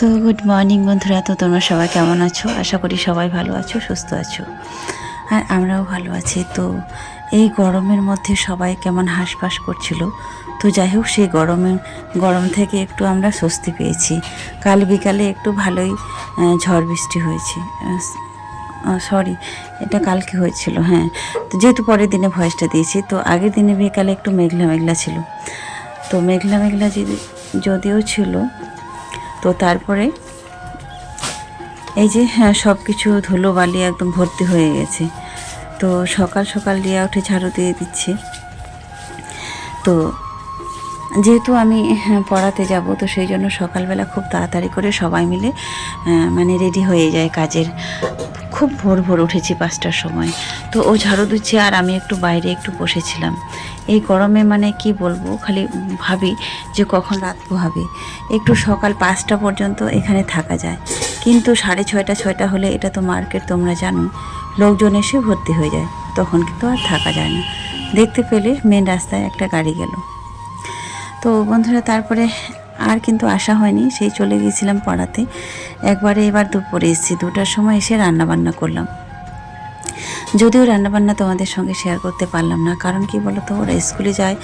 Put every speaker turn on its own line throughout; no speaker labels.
তো good morning বন্ধুরা। তো তোমরা সবাই কেমন আছো? আশা করি সবাই ভালো আছো, সুস্থ আছো। আর আমরাও ভালো আছি। তো এই গরমের মধ্যে সবাই কেমন হাঁসফাঁস করছিল? তো যাই হোক, সেই গরমে গরম থেকে একটু আমরা স্বস্তি পেয়েছি। কাল বিকালে একটু ভালোই ঝড় বৃষ্টি হয়েছে। সরি এটা কালকে হয়েছিল হ্যাঁ। তো যেহেতু পরের দিনে ভয়েসটা দিয়েছি, তো আগের দিনে বিকালে একটু মেঘলা মেঘলা ছিল। তো মেঘলা মেঘলা যদি- যদিও ছিল তো তারপরে এই যে হ্যাঁ সব কিছু ধুলো বালি একদম ভর্তি হয়ে গেছে। তো সকাল সকাল রিয়া উঠে ঝাড়ু দিয়ে দিচ্ছে। তো যেহেতু আমি হ্যাঁ, পড়াতে যাব তো সেই জন্য সকালবেলা খুব তাড়াতাড়ি করে সবাই মিলে মানে রেডি হয়ে যায় কাজের। খুব ভোর ভোর উঠেছি পাঁচটার সময়। তো ও ঝাড়ু দিচ্ছে আর আমি একটু বাইরে একটু বসেছিলাম। এই গরমে মানে কি বলব খালি ভাবি যে কখন রাত পোহাবে একটু সকাল পাঁচটা পর্যন্ত এখানে থাকা যায়। কিন্তু সাড়ে ছয়টা ছয়টা হলে এটা তো মার্কেট তোমরা জানো। লোকজন এসে ভর্তি হয়ে যায়। তখন কিন্তু আর থাকা যায় না। দেখতে পেলে মেন রাস্তায় একটা গাড়ি গেল। তো বন্ধুরা, তারপরে আর কিন্তু আসা হয়নি। সেই চলে গিয়েছিলাম পড়াতে। একবারে এবার দুপুরে এসেছি। দুটার সময় এসে রান্নাবান্না করলাম। যদিও রান্নাবান্না তোমাদের সঙ্গে শেয়ার করতে পারলাম না। কারণ কি বলো তো ওরা স্কুলে যায়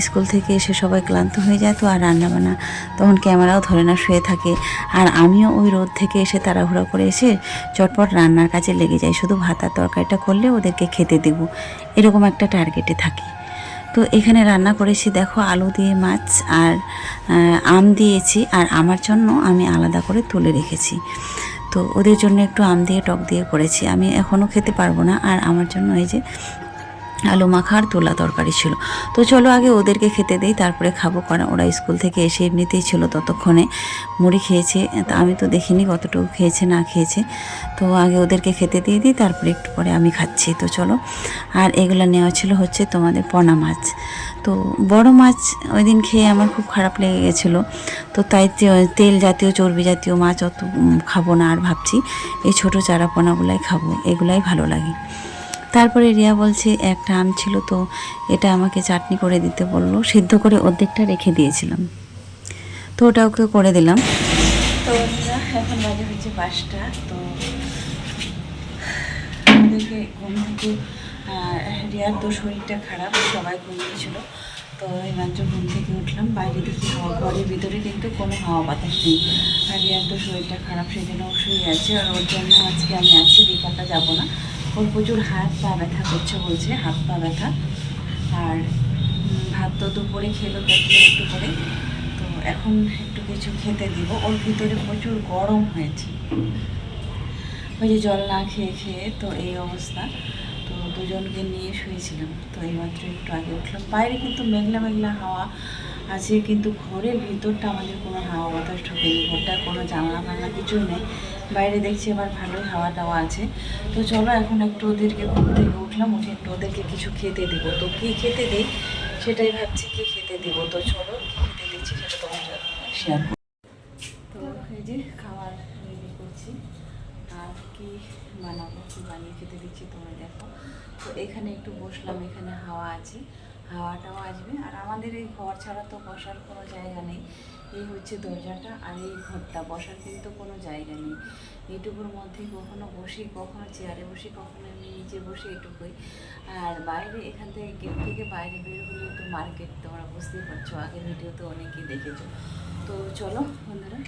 স্কুল থেকে এসে সবাই ক্লান্ত হয়ে যায় তো, আর রান্নাবান্না তখন ক্যামেরাও ধরে না, শুয়ে থাকে। আর আমিও ওই রোদ থেকে এসে তাড়াহুড়ো করে এসে চটপট রান্নার কাজে লেগে যাই। শুধু ভাত আর তরকারিটা করলে ওদেরকে খেতে দেব। এরকম একটা টার্গেটে থাকি। তো এখানে রান্না করেছি, দেখো আলু দিয়ে মাছ আর আম দিয়েছি আর আমার জন্য আমি আলাদা করে তুলে রেখেছি। তো ওদের জন্য একটু আম দিয়ে, টক দিয়ে করেছি। আমি এখনও খেতে পারব না আর আমার জন্য এই যে আলু মাখা আর তোলা তরকারি ছিল। তো চলো আগে ওদেরকে খেতে দেই, তারপরে খাব, কারণ ওরা স্কুল থেকে এসে এমনিতেই ছিল ততক্ষণে মুড়ি খেয়েছে। তা আমি তো দেখিনি কতটুকু খেয়েছে, না খেয়েছে। তো আগে ওদেরকে খেতে দিয়ে দিই, তারপরে একটু পরে আমি খাচ্ছি। তো চলো, আর এগুলো নেওয়া ছিল হচ্ছে তোমাদের পনা মাছ। তো বড় মাছ ওই দিন খেয়ে আমার খুব খারাপ লেগে গেছিল। তো তাই তেল জাতীয়, চর্বি জাতীয় মাছ অত খাব না আর ভাবছি, এই ছোটো চারা পোনাগুলাই খাব, এগুলাই ভালো লাগে। তারপরে রিয়া বলছে, একটা আম ছিল তো, এটা আমাকে চাটনি করে দিতে বলল, সিদ্ধ করে অর্ধেকটা রেখে দিয়েছিলাম। তো ওটা ওকে করে দিলাম। তো এখন বাজে হচ্ছে পাঁচটা, তো আমাদেরকে ঘুম থেকে রিয়ার তো শরীরটা খারাপ, সবাই ঘুমিয়েছিল তো এই মাত্র ঘুম থেকে উঠলাম, বাইরে দেখি হাওয়া, ঘরের ভিতরে কিন্তু কোনো হাওয়া বাতাস নেই। আর রিয়ার তো শরীরটা খারাপ সেই জন্য ও শুয়ে আছে। আর ওর জন্য আজকে আমি আছি, বিকালটা যাব না। ওর প্রচুর হাত পা ব্যথা করছে বলছে, হাত পা ব্যথা। আর ভাত তো দুপুরে খেলো দেখল একটু করে। তো এখন একটু কিছু খেতে দিব। ওর ভিতরে প্রচুর গরম হয়েছে। ওই যে জল না খেয়ে খেয়ে তো এই অবস্থা। দুজনকে নিয়ে শুয়েছিলাম। তো এইমাত্র একটু আগে উঠলাম। বাইরে কিন্তু মেঘলা মেঘলা হাওয়া আছে, কিন্তু ঘরের ভিতরটা আমাদের কোনো হাওয়া বাতাস ঢোকেনি। ঘরটার কোনো জানলা ফানলা কিছু নেই। বাইরে দেখছি এবার ভালোই হাওয়া টাওয়া আছে। তো চলো এখন একটু ওদেরকে ঘুম থেকে উঠলাম। উঠে একটু ওদেরকে কিছু খেতে দেবো। তো কী খেতে দিই? সেটাই ভাবছি কী খেতে দেবো। তো চলো কী খেতে দিচ্ছি সেটা তোমার শেয়ার তো এই যে খাবার করছি। আর কি বানাবো বানিয়ে খেতে দিচ্ছি তোমরা দেখো। তো এখানে একটু বসলাম, এখানে হাওয়া আছে, হাওয়াটাও আসবে। আর আমাদের এই ঘর ছাড়া তো বসার কোনো জায়গা নেই। এই হচ্ছে দরজাটা আর এই ঘরটা, বসার কিন্তু কোনো জায়গা নেই। এইটুকুর মধ্যে কখনো বসি, কখনো চেয়ারে বসি, কখনো আমি নিচে বসি, এটুকুই। আর বাইরে, এখান থেকে গেট থেকে বাইরে বের হলে তো মার্কেট তোমরা বুঝতেই পারছ, আগের ভিডিওতে অনেকেই দেখেছ। তো চলো বন্ধুরা।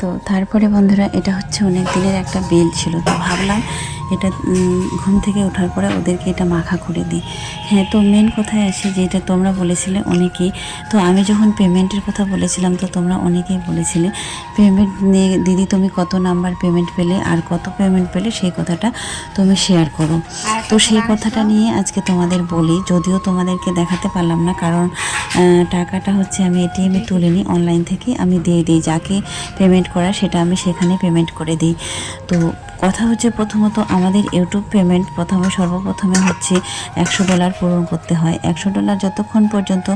তো তারপরে বন্ধুরা এটা হচ্ছে অনেক দিনের একটা বেল ছিল তো ভাবলাম এটা ঘুম থেকে ওঠার পরে ওদেরকে এটা মাখা করে দিই। হ্যাঁ তো মেন কথায় আসে যে এটা তোমরা বলেছিলে অনেকেই। তো আমি যখন পেমেন্টের কথা বলেছিলাম তো তোমরা অনেকেই বলেছিলে পেমেন্ট নিয়ে দিদি তুমি কত নাম্বার পেমেন্ট পেলে আর কত পেমেন্ট পেলে সেই কথাটা তুমি শেয়ার করো। তো সেই কথাটা নিয়ে আজকে তোমাদের বলি যদিও তোমাদেরকে দেখাতে পারলাম না কারণ টাকাটা হচ্ছে আমি এটিএমে তুলে নিই অনলাইন থেকে আমি দিয়ে দিই যাকে পেমেন্ট করা সেটা আমি সেখানে পেমেন্ট করে দিই। তো কথা হচ্ছে প্রথমত আমাদের ইউটিউব পেমেন্ট প্রথমে সর্বপ্রথমে হচ্ছে একশো ডলার পূরণ করতে হয়। একশো ডলার যতক্ষণ পর্যন্ত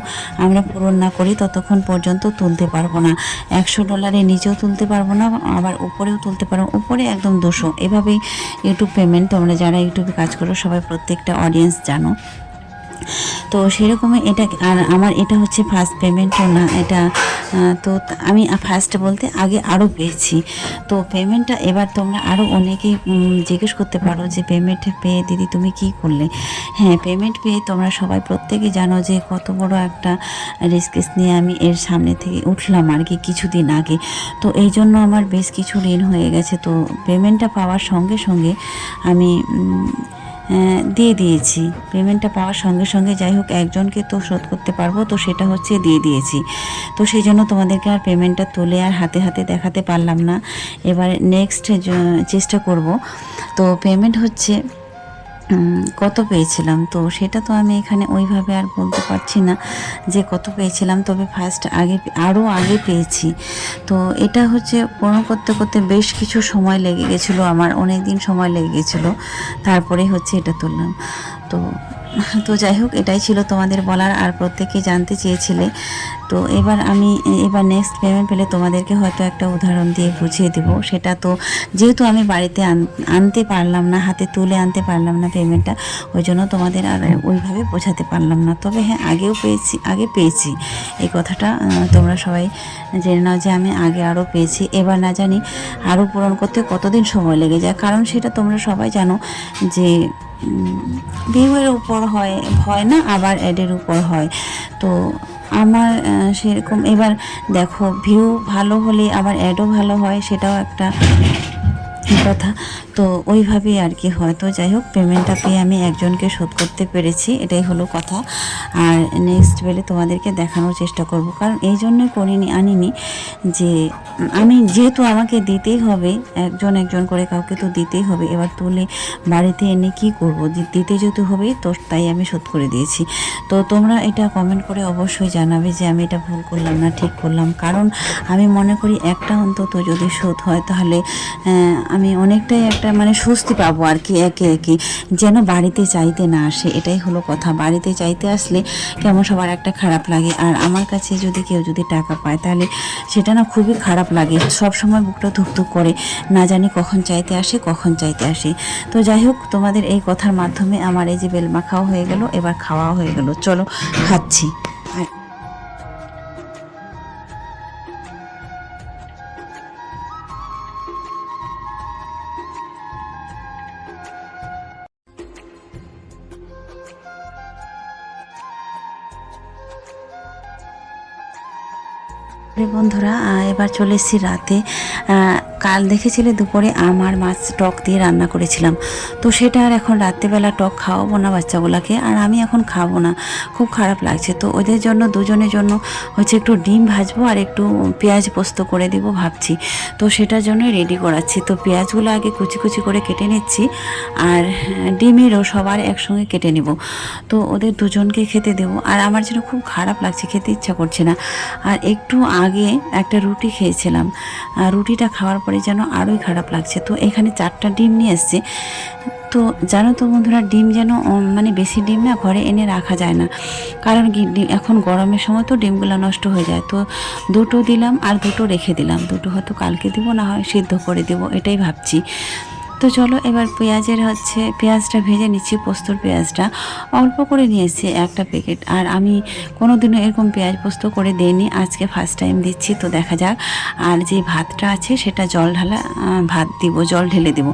আমরা পূরণ না করি, ততক্ষণ পর্যন্ত তুলতে পারব না। একশো ডলারে নিচেও তুলতে পারব না, আবার উপরেও তুলতে পারব উপরে একদম দুশো। এভাবেই ইউটিউব পেমেন্ট তোমরা যারা ইউটিউবে কাজ করো, সবাই প্রত্যেকটা অডিয়েন্স জানো। তো সেরকমই এটা আর আমার এটা হচ্ছে ফার্স্ট পেমেন্টও না, এটা তো আমি ফার্স্ট বলতে আগে আরও পেয়েছি। তো পেমেন্টটা এবার তোমরা আরও অনেকেই জিজ্ঞেস করতে পারো যে পেমেন্ট পেয়ে দিদি তুমি কি করলে? হ্যাঁ পেমেন্ট পেয়ে তোমরা সবাই প্রত্যেকে জানো যে কত বড় একটা রিস্ক নিয়ে আমি এর সামনে থেকে উঠলাম আর কি কিছুদিন আগে। তো এই জন্য আমার বেশ কিছু ঋণ হয়ে গেছে। তো পেমেন্টটা পাওয়ার সঙ্গে সঙ্গে আমি দিয়ে দিয়েছি। পেমেন্টটা পাওয়ার সঙ্গে সঙ্গে যাই হোক, একজনকে তো শোধ করতে পারব, তো সেটা হচ্ছে দিয়ে দিয়েছি। তো সেই জন্য তোমাদেরকে আর পেমেন্টটা তুলে আর হাতে হাতে দেখাতে পারলাম না। এবার নেক্সট চেষ্টা করব। তো পেমেন্ট হচ্ছে কত পেয়েছিলাম? তো সেটা তো আমি এখানে ওইভাবে আর বলতে পারছি না যে কত পেয়েছিলাম, তবে ফার্স্ট আগে আরও আগে পেয়েছি। তো এটা হচ্ছে পূরণ করতে করতে বেশ কিছু সময় লেগে গেছিল আমার অনেক দিন সময় লেগে গেছিল। তারপরে হচ্ছে এটা তুললাম। তো তো যাই হোক, এটাই ছিল তোমাদের বলার আর প্রত্যেকে জানতে চেয়েছিলে। তো এবার আমি, এবার নেক্সট পেমেন্ট পেলে তোমাদেরকে হয়তো একটা উদাহরণ দিয়ে বুঝিয়ে দেব। সেটা তো যেহেতু আমি বাড়িতে আনতে পারলাম না, হাতে তুলে আনতে পারলাম না পেমেন্টটা ওই জন্য তোমাদের আর ওইভাবে বোঝাতে পারলাম না। তবে হ্যাঁ আগেও পেয়েছি, আগে পেয়েছি। এই কথাটা তোমরা সবাই জেনে নাও যে আমি আগে আরও পেয়েছি। এবার না জানি আরও পূরণ করতে কতদিন সময় লেগে যায়। কারণ সেটা তোমরা সবাই জানো যে ভিউয়ের উপর হয় হয় না, আবার অ্যাডের উপর হয়। তো আমার সেরকম, এবার দেখো ভিউ ভালো হলে আবার অ্যাডও ভালো হয়, সেটাও একটা কথা। তো ওইভাবেই আর কি হয়তো যাই হোক পেমেন্টটা পেয়ে আমি একজনকে শোধ করতে পেরেছি, এটাই হলো কথা। আর নেক্সট বেলে তোমাদেরকে দেখানোর চেষ্টা করব। কারণ এই জন্যই করিনি, আনিনি যে, আমি যেহেতু আমাকে দিতেই হবে, একজন একজন করে কাউকে তো দিতেই হবে। এবার তুলে বাড়িতে এনে কি করব? দিতে যেহেতু হবে তো তাই আমি শোধ করে দিয়েছি। তো তোমরা এটা কমেন্ট করে অবশ্যই জানাবে যে আমি এটা ভুল করলাম না, ঠিক করলাম। কারণ আমি মনে করি একটা অন্তত যদি শোধ হয়, তাহলে আমি অনেকটাই একটা মানে স্বস্তি পাবো আর কি, একে একে। যেন বাড়িতে চাইতে না আসে, এটাই হলো কথা। বাড়িতে চাইতে আসলে কেমন সবার একটা খারাপ লাগে? আর আমার কাছে যদি কেউ যদি টাকা পায়, তাহলে সেটা না খুবই খারাপ লাগে। সব সময় বুকটা ধুকধুক করে, না জানি কখন চাইতে আসে, কখন চাইতে আসে। তো যাই হোক, তোমাদের এই কথার মাধ্যমে আমার এই যে বেল মাখাও হয়ে গেল, এবার খাওয়াও হয়ে গেল। চলো, খাচ্ছি। বন্ধুরা এবার চলে এসেছি রাতে। কাল দেখেছিলে দুপুরে আমার মাছ টক দিয়ে রান্না করেছিলাম। তো সেটা আর এখন রাত্রেবেলা টক খাওয়াবো না বাচ্চাগুলোকে, আর আমি এখন খাব না। খুব খারাপ লাগছে। তো ওদের জন্য, দুজনের জন্য হচ্ছে একটু ডিম ভাজবো আর একটু পেঁয়াজ পোস্ত করে দিব ভাবছি। তো সেটার জন্য রেডি করাচ্ছি। তো পেঁয়াজগুলো আগে কুচি কুচি করে কেটে নিচ্ছি আর ডিমেরও সবার একসঙ্গে কেটে নেব। তো ওদের দুজনকে খেতে দেবো। আর আমার যেন খুব খারাপ লাগছে, খেতে ইচ্ছা করছে না। আর একটু আগে একটা রুটি খেয়েছিলাম। আর রুটিটা খাওয়ার পরে যেন আরোই খারাপ লাগছে। তো এখানে চারটা ডিম নিয়ে এসছে। তো জানো তো বন্ধুরা, ডিম যেন মানে বেশি ডিম না ঘরে এনে রাখা যায় না। কারণ ডিম, এখন গরমের সময় তো ডিমগুলো নষ্ট হয়ে যায়। তো দুটো দিলাম আর দুটো রেখে দিলাম। দুটো হয়তো কালকে দিব, না হয় সিদ্ধ করে দেবো, এটাই ভাবছি। তো চলো এবার পেঁয়াজের হচ্ছে, পেঁয়াজটা ভেজে নিচ্ছি, পোস্তর পেঁয়াজটা। অল্প করে নিয়েছি একটা প্যাকেট আর আমি কোনো দিনও এরকম পেঁয়াজ পোস্ত করে দিইনি। আজকে ফার্স্ট টাইম দিচ্ছি, তো দেখা যাক। আর যে ভাতটা আছে, সেটা জল ঢালা ভাত দিব, জল ঢেলে দিব।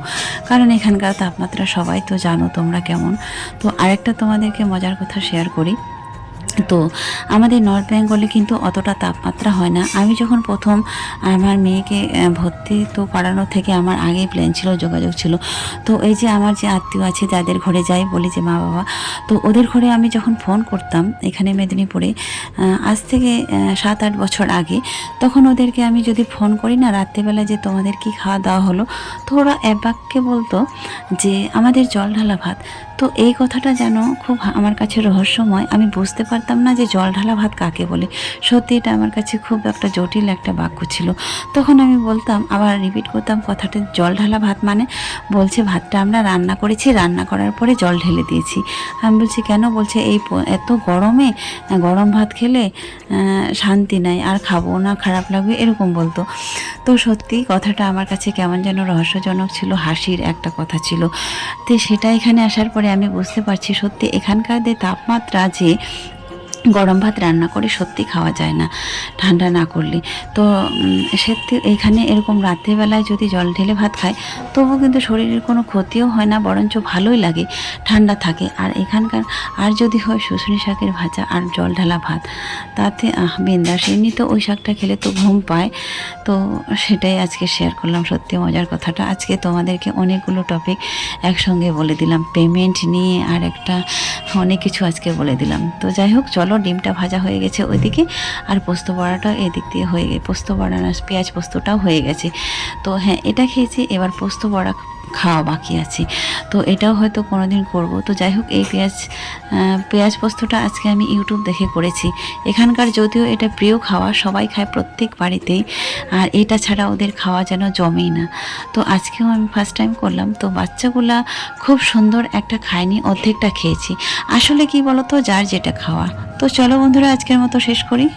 কারণ এখানকার তাপমাত্রা সবাই তো জানো তোমরা কেমন। তো আরেকটা তোমাদেরকে মজার কথা শেয়ার করি। তো আমাদের নর্থ বেঙ্গলে কিন্তু অতটা তাপমাত্রা হয় না। আমি যখন প্রথম আমার মেয়েকে ভর্তি তো করানোর থেকে আমার আগে প্ল্যান ছিল, যোগাযোগ ছিল। তো এই যে আমার যে আত্মীয় আছে, যাদের ঘরে যাই বলি যে মা বাবা, তো ওদের ঘরে আমি যখন ফোন করতাম এখানে মেদিনীপুরে আজ থেকে সাত আট বছর আগে, তখন ওদেরকে আমি যদি ফোন করি না, রাত্রেবেলা যে তোমাদের কি খাওয়া দাওয়া হলো, তো ওরা বাক্যে বলতো যে, আমাদের জল ঢালা ভাত। তো এই কথাটা যেন খুব আমার কাছে রহস্যময়। আমি বুঝতে পারতাম না যে জল ঢালা ভাত কাকে বলে। সত্যি এটা আমার কাছে খুব একটা জটিল একটা বাক্য ছিল। তখন আমি বলতাম, আবার রিপিট করতাম কথাটা, জল ঢালা ভাত মানে? বলছে, ভাতটা আমরা রান্না করেছি, রান্না করার পরে জল ঢেলে দিয়েছি। আমি বলছি, কেন? বলছে, এই এত গরমে গরম ভাত খেলে শান্তি নাই, আর খাব না, খারাপ লাগবে, এরকম বলতো। তো সত্যি কথাটা আমার কাছে কেমন যেন রহস্যজনক ছিল, হাসির একটা কথা ছিল। তো সেটা এখানে আসার পরে আমি বুঝতে পারছি সত্যি এখানকার যে তাপমাত্রা যে গরম ভাত রান্না করে সত্যি খাওয়া যায় না, ঠান্ডা না করলে। তো সত্যি এখানে এরকম রাত্রিবেলায় যদি জল ঢেলে ভাত খায়, তবু কিন্তু শরীরের কোনো ক্ষতিও হয় না, বরঞ্চ ভালোই লাগে, ঠান্ডা থাকে। আর এখানকার, আর যদি হয় শুশুনি শাকের ভাজা আর জল ঢালা ভাত, তাতে, আহ, বিন্দাস। এমনি তো ওই শাকটা খেলে তো ঘুম পায়। তো, সেটাই আজকে শেয়ার করলাম সত্যি মজার কথাটা। আজকে তোমাদেরকে অনেকগুলো টপিক একসঙ্গে বলে দিলাম পেমেন্ট নিয়ে আর একটা, অনেক কিছু আজকে বলে দিলাম। তো যাই হোক, চলো ডিমটা ভাজা হয়ে গেছে ওইদিকে। আর পোস্ত বড়াটা এদিক দিয়ে হয়ে গেছে পোস্ত বড়া না, পেঁয়াজ পোস্তটাও হয়ে গেছে। তো হ্যাঁ এটা খেয়েছি। এবার পোস্ত বড়া খাওয়া বাকি আছে। তো এটাও হয়তো কোনোদিন করব। তো যাই হোক, এই পেঁয়াজ পেঁয়াজ পোস্তটা আজকে আমি ইউটিউব দেখে করেছি। এখানকার যদিও এটা প্রিয় খাওয়া, সবাই খায় প্রত্যেক বাড়িতেই। আর এটা ছাড়া ওদের খাওয়া যেন জমেই না। তো আজকেও আমি ফার্স্ট টাইম করলাম। তো বাচ্চাগুলা খুব সুন্দর একটা খায়নি, অর্ধেকটা খেয়েছি। আসলে কি বলতো? যার যেটা খাওয়া। তো চলো বন্ধুরা, আজকের মতো শেষ করি।